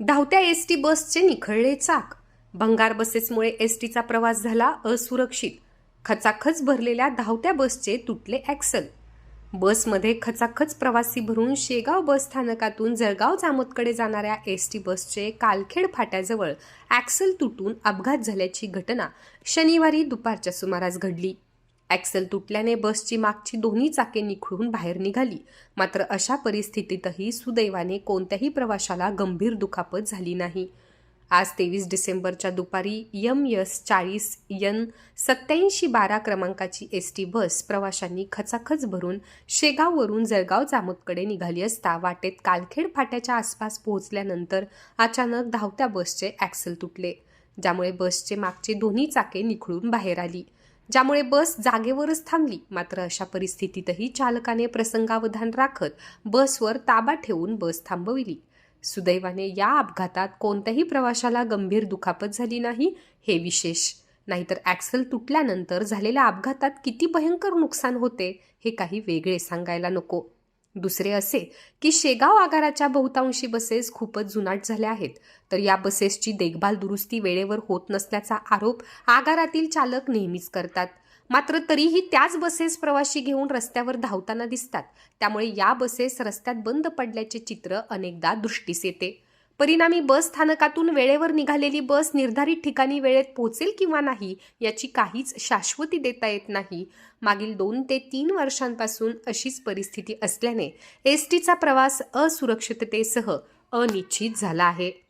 धावत्या S T बसचे निखळले चाक. भंगार बसेसमुळे एस टीचा प्रवास झाला असुरक्षित. खचाखच भरलेल्या धावत्या बसचे तुटले ॲक्सल. बसमध्ये खचाखच प्रवासी भरून शेगाव बस स्थानकातून जळगाव जामोदकडे जाणाऱ्या एस टी बसचे कालखेड फाट्याजवळ ॲक्सल तुटून अपघात झाल्याची घटना शनिवारी दुपारच्या सुमारास घडली. ॲक्सेल तुटल्याने बसची मागची दोन्ही चाके निखळून बाहेर निघाली. मात्र अशा परिस्थितीतही सुदैवाने कोणत्याही प्रवाशाला गंभीर दुखापत झाली नाही. आज तेवीस डिसेंबरच्या दुपारी यम यस चाळीस यन सत्याऐंशी बारा क्रमांकाची एस टी बस प्रवाशांनी खचाखच भरून शेगाववरून जळगाव जामोदकडे निघाली असता वाटेत कालखेड फाट्याच्या आसपास पोहोचल्यानंतर अचानक धावत्या बसचे ॲक्सल तुटले ज्यामुळे बसचे मागचे दोन्ही चाके निखळून बाहेर आली. ज्यामुळे बस जागेवरच थांबली. मात्र अशा परिस्थितीतही चालकाने प्रसंगावधान राखत बसवर ताबा ठेवून बस थांबविली. सुदैवाने या अपघातात कोणत्याही प्रवाशाला गंभीर दुखापत झाली नाही हे विशेष. नाहीतर ॲक्सल तुटल्यानंतर झालेल्या अपघातात किती भयंकर नुकसान होते हे काही वेगळे सांगायला नको. दुसरे असे की शेगाव आगाराच्या बहुतांशी बसेस खूपच जुनाट झाल्या आहेत. तर या बसेसची देखभाल दुरुस्ती वेळेवर होत नसल्याचा आरोप आगारातील चालक नेहमीच करतात. मात्र तरीही त्याच बसेस प्रवाशी घेऊन रस्त्यावर धावताना दिसतात. त्यामुळे या बसेस रस्त्यात बंद पडल्याचे चित्र अनेकदा दृष्टीस येते. परिणामी बस स्थानकातून वेळेवर निघालेली बस निर्धारित ठिकाणी वेळेत पोहोचेल किंवा नाही याची काहीच शाश्वती देता येत नाही. मागील दोन ते तीन वर्षांपासून अशीच परिस्थिती असल्याने एस टीचा प्रवास असुरक्षिततेसह अनिश्चित झाला आहे.